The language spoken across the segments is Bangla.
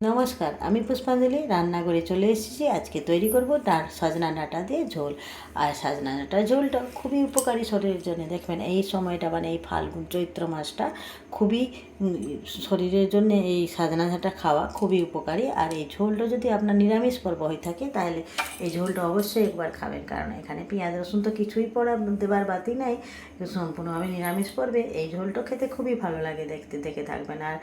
নমস্কার, আমি পুষ্পাঞ্জলি রান্নাঘরে চলে এসেছি। আজকে তৈরি করব ডাল, সজনা ডাঁটা দিয়ে ঝোল। আর সজনা ডাঁটার ঝোলটা খুবই উপকারী শরীরের জন্য। দেখবেন এই সময়টা মানে এই ফাল্গুন চৈত্র মাসটা খুবই শরীরের জন্য এই সজনা ডাঁটা খাওয়া খুবই উপকারী। আর এই ঝোলটা যদি আপনার নিরামিষ পর্ব হয়ে থাকে, তাহলে এই ঝোলটা অবশ্যই একবার খাবেন। কারণ এখানে পেঁয়াজ, রসুন তো কিছুই পড়া, দেবার বাতি নাই। সম্পূর্ণভাবে নিরামিষ পর্বে এই ঝোলটা খেতে খুবই ভালো লাগে দেখতে, দেখে থাকবেন। আর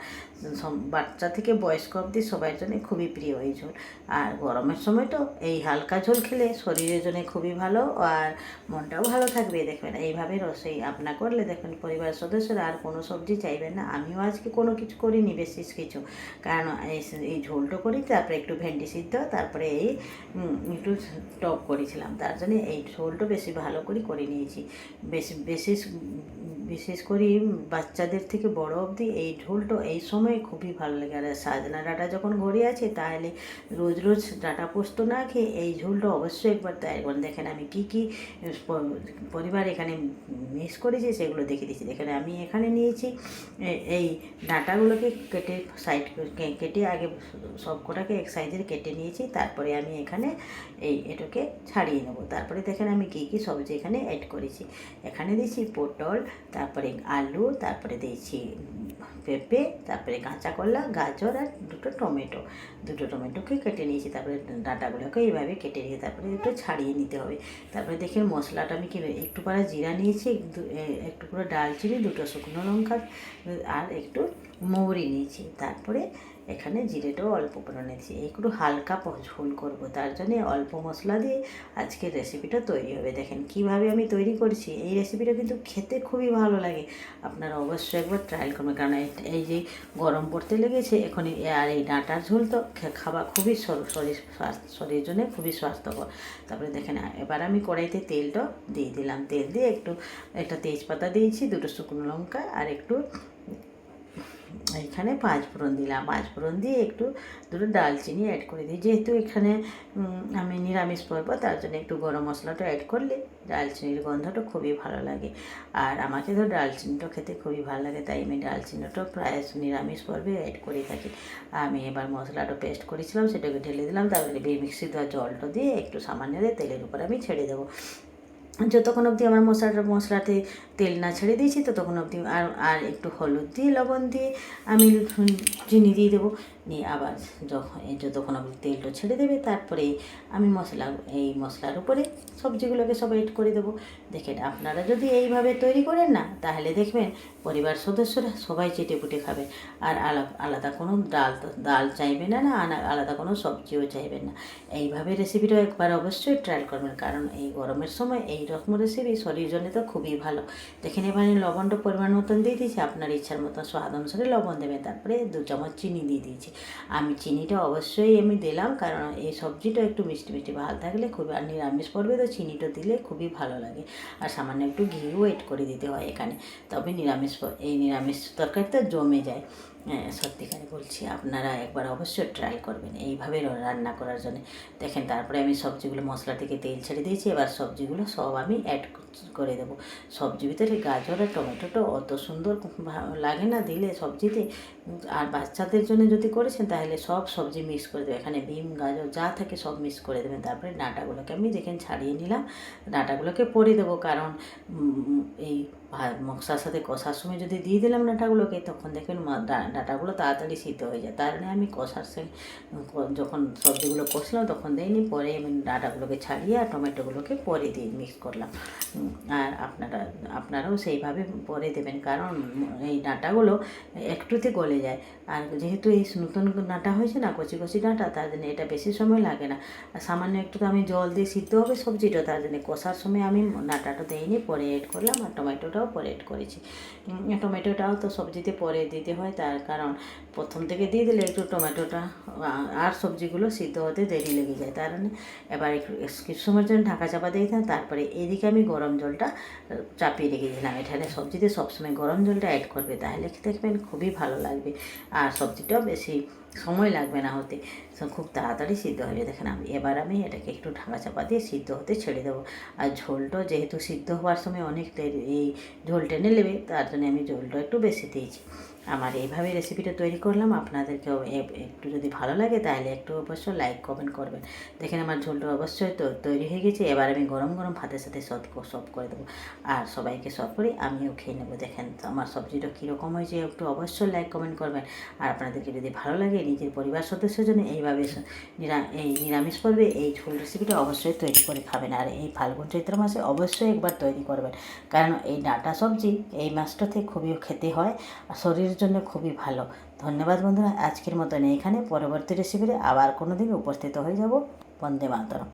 বাচ্চা থেকে বয়স্ক অবধি সবার জন্য খুবই প্রিয় এই ঝোল। আর গরমের সময় তো এই হালকা ঝোল খেলে শরীরের জন্য খুবই ভালো আর মনটাও ভালো থাকবে। দেখবেন এইভাবে রসই আপনা করলে দেখবেন পরিবার সদস্যরা আর কোনো সবজি চাইবেন না। আমিও আজকে কোনো কিছু করিনি বেশি কিছু। কারণ এই এই ঝোলটা করি, তারপরে একটু ভেন্ডি সিদ্ধ, তারপরে এই একটু টক করেছিলাম। তার জন্য এই ঝোলটা বেশি ভালো করে করে নিয়েছি। বেশি বিশেষ বিশেষ করে বাচ্চাদের থেকে বড় অবধি এই ঝোলটা এই সময় খুবই ভালো লাগে। আর সাজনা ডাঁটা যখন ঘরে আছে তাহলে রোজ রোজ ডাঁটা পোস্ত না খেয়ে এই ঝোলটা অবশ্যই একবার তৈরি করুন। দেখেন আমি কী কী পরিবার এখানে মিস করেছি সেগুলো দেখে দিচ্ছি দেখেন আমি এখানে নিয়েছি এই ডাঁটাগুলোকে কেটে সাইড কেটে আগে সব কটাকে এক সাইজের কেটে নিয়েছি, তারপরে আমি এখানে এই এটাকে ছাড়িয়ে নেব। তারপরে দেখেন আমি কী কী সবজি এখানে অ্যাড করেছি। এখানে দিয়েছি পটল, তারপরে আলু, তারপরে দিয়েছি পেঁপে, তারপরে কাঁচা কলা, গাজর আর দুটো টমেটো। দুটো টমেটোকে কেটে নিয়েছি, তারপরে ডাঁটাগুলোকে এইভাবে কেটে নিয়ে তারপরে একটু ছাড়িয়ে নিতে হবে। তারপরে দেখে মশলাটা আমি কিনে একটু পারা জিরা নিয়েছি একটু করে ডালচিনি, দুটো শুকনো লঙ্কা, আর একটু মৌরি নিয়েছি। তারপরে এখানে জিরেটাও অল্প করে নিয়েছি। একটু হালকা ঝোল করব, তার জন্য অল্প মশলা দিয়ে আজকের রেসিপিটা তৈরি হবে। দেখেন কীভাবে আমি তৈরি করছি, এই রেসিপিটা কিন্তু খেতে খুবই ভালো লাগে। আপনারা অবশ্যই একবার ট্রায়াল করবেন, কারণ এই- যে গরম পড়তে লেগেছে এখন আর এই ডাঁটার ঝোল তো খাওয়া খুবই শরীর শরীরের জন্য খুবই স্বাস্থ্যকর। তারপরে দেখেন, এবার আমি কড়াইতে তেলটা দিয়ে দিলাম। তেল দিয়ে একটু একটা তেজপাতা দিয়েছি, দুটো শুকনো লঙ্কা আর একটু এখানে পাঁচ ফোড়ন দিলাম। পাঁচ ফোড়ন দিয়ে একটু দুটো ডালচিনি অ্যাড করে দিই। যেহেতু এখানে আমি নিরামিষ পরবো, তার জন্য একটু গরম মশলাটা অ্যাড করলে ডালচিনির গন্ধটা খুবই ভালো লাগে। আর আমাকে তো ডালচিনিটা খেতে খুবই ভালো লাগে, তাই আমি ডালচিনিটা প্রায় নিরামিষ পর্বে অ্যাড করে থাকি। আমি এবার মশলাটা পেস্ট করেছিলাম, সেটাকে ঢেলে দিলাম, তারপরে মিক্সি দেওয়া জলটা দিয়ে একটু সামান্য দিয়ে তেলের উপর আমি ছেড়ে দেবো। যতক্ষণ অবধি আমার মশলাটা মশলাতে তেল না ছেড়ে দিয়েছি, ততক্ষণ অবধি আর আর একটু হলুদ দিয়ে, লবণ দিয়ে আমি চিনি দিয়ে দেবো। নিয়ে আবার যখন যতক্ষণ অবধি তেলটা ছেড়ে দেবে, তারপরে আমি মশলা এই মশলার উপরে সবজিগুলোকে সব এড করে দেবো। দেখেন, আপনারা যদি এইভাবে তৈরি করেন না, তাহলে দেখবেন পরিবার সদস্যরা সবাই চেটে পুটে খাবে। আর আলাদা আলাদা কোনো ডাল ডাল চাইবে না না আলাদা কোনো সবজিও চাইবেন না। এইভাবে রেসিপিটা একবার অবশ্যই ট্রায়াল করবেন, কারণ এই গরমের সময় এই রকম রেসিপি শরীরের জন্য তো খুবই ভালো। দেখেন এবারে লবণটা পরিমাণ মতন দিয়ে দিয়েছি, আপনার ইচ্ছার মতো স্বাদ অনুসারে লবণ দেবেন। তারপরে দু চামচ চিনি দিয়ে দিয়েছি। আমি চিনিটা অবশ্যই আমি দিলাম, কারণ এই সবজিটা একটু মিষ্টি মিষ্টি ভালো থাকলে খুবই আর নিরামিষ পড়বে তো চিনিটা দিলে খুবই ভালো লাগে। আর সামান্য একটু ঘিও ওয়েট করে দিতে হয় এখানে। তবে নিরামিষ এই নিরামিষ তরকারিটা জমে যায়। সত্যিকারে বলছি, আপনারা একবার অবশ্যই ট্রাই করবেন এইভাবে রান্না করার জন্য। দেখেন, তারপরে আমি সবজিগুলো মশলা থেকে তেল ছেড়ে দিয়েছি, এবার সবজিগুলো সব আমি অ্যাড করে দেবো। সবজির ভিতরে গাজর আর টমেটোটা অত সুন্দর লাগে না দিলে সবজিতে। আর বাচ্চাদের জন্য যদি করেছেন, তাহলে সব সবজি মিক্স করে দেবে এখানে বিম, গাজর, যা থাকে সব মিক্স করে দেবেন। তারপরে ডাঁটাগুলোকে আমি দেখেন ছাড়িয়ে নিলাম, ডাঁটাগুলোকে পরে দেবো। কারণ এই মশলার সাথে কষার সময় যদি দিয়ে দিলাম ডাঁটাগুলোকে, তখন দেখবেন ডাঁটাগুলো তাড়াতাড়ি সিদ্ধ হয়ে যায়। তার জন্য আমি কষার সঙ্গে যখন সবজিগুলো কষলাম তখন দিইনি, পরে আমি ডাঁটাগুলোকে ছাড়িয়ে আর টমেটোগুলোকে পরে দিয়ে মিক্স করলাম। আর আপনারা, আপনারাও সেইভাবে পরে দেবেন, কারণ এই ডাঁটাগুলো একটুতে গলে যায়। আর যেহেতু এই নতুন ডাঁটা হয়েছে না, কচি কচি ডাঁটা, তার জন্য এটা বেশি সময় লাগে না। আর সামান্য একটু আমি জল দিয়ে সিদ্ধ হবে সবজিটা, তার জন্য কষার সময় আমি ডাঁটাটা দিইনি, পরে এড করলাম আর টমেটোটাও এড করেছি। টমেটোটাও তো সবজিতে পরে দিতে হয়, তার কারণ প্রথম থেকে দিয়ে দিলে একটু টমেটোটা আর সবজিগুলো সিদ্ধ হতে দেরি লেগে যায়। তার জন্য এবার একটু কিছু সময়ের জন্য ঢাকা চাপা দিয়ে দিলাম তারপরে এদিকে আমি গরম জলটা চাপিয়ে রেখে দিলাম। এখানে সবজিতে সবসময় গরম জলটা অ্যাড করবে, তাহলে দেখবেন খুবই ভালো লাগবে। আর সবজিটাও বেশি সময় লাগবে না হতে। খুব তাড়াতাড়ি সিদ্ধ হয়ে যায়। দেখেন আমি, এবার আমি এটাকে একটু ঢাকা চাপা দিয়ে সিদ্ধ হতে ছেড়ে দেবো। আর ঝোলটা যেহেতু সিদ্ধ হওয়ার সময় অনেক এই ঝোল টেনে নেবে, তার জন্য আমি ঝোলটা একটু বেশি দিয়েছি। আমার এইভাবে রেসিপিটা তৈরি করলাম। আপনাদেরকেও একটু যদি ভালো লাগে তাহলে একটু অবশ্যই লাইক কমেন্ট করবেন। দেখেন আমার ঝোলটা অবশ্যই তো, তৈরি হয়ে গেছে। এবার আমি গরম গরম ভাতের সাথে সব সব করে দেবো। আর সবাইকে সব করি, আমিও খেয়ে নেব। দেখেন আমার সবজিটা কীরকম হয়েছে, একটু অবশ্যই লাইক কমেন্ট করবেন। আর আপনাদেরকে যদি ভালো লাগে নিজের পরিবার সদস্যের জন্য এইভাবে এই নিরামিষ পর্বে এই ঝোল রেসিপিটা অবশ্যই তৈরি করে খাবেন। আর এই ফাল্গুন চৈত্র মাসে অবশ্যই একবার তৈরি করবেন। কারণ এই ডাঁটা সবজি এই মাছটাতে খুবই খেতে হয়। আর শরীরের জন্য খুবই ভালো। ধন্যবাদ বন্ধুরা, আজকের মতন এখানে। পরবর্তী রেসিপিতে আবার কোনো দিন উপস্থিত হয়ে যাব। বন্দে মাতরম।